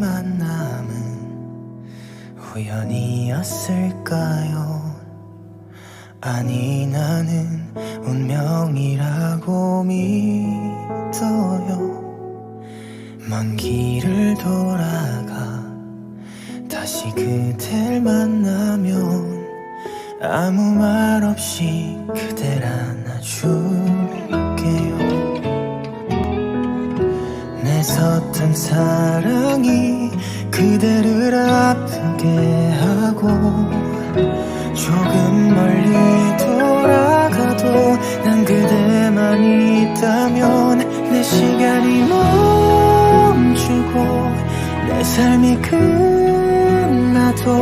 만남은 우연이었을까요? 아니 나는 운명이라고 믿어요 먼 길을 돌아가 다시 그댈 만나면 아무 말 없이 그댈 안아줄 내 섰던 사랑이 그대를 아프게 하고 조금 멀리 돌아가도 난 그대만 있다면 내 시간이 멈추고 내 삶이 끝나도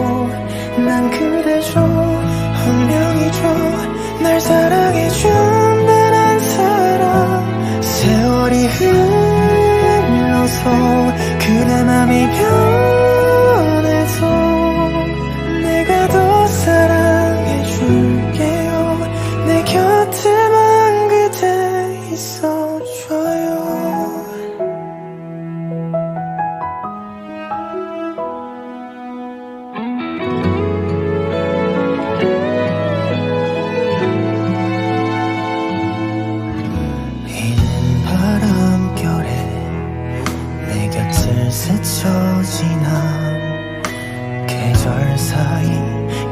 난 그대죠 맘이 변 스쳐 지나 계절 사이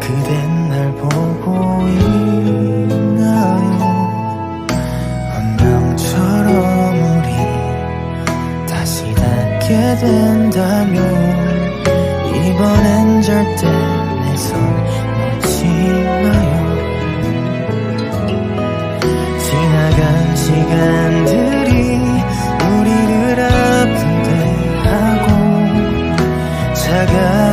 그댄 날 보고 있나요 운명처럼 우리 다시 닿게 된다면 이번엔 절대 내 손 놓지 마요. 지나간 시간들 차가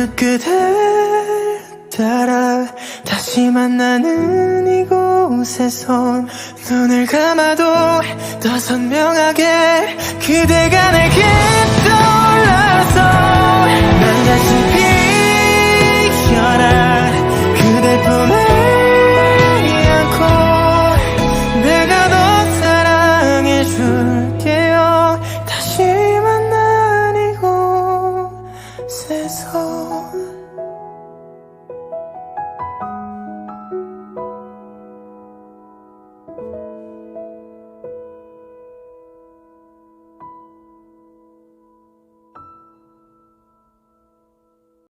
꿈꾸듯 그대 따라. 다시 만나는 이곳에선 눈을 감아도 더 선명하게 그대가 내게 다시 Oh.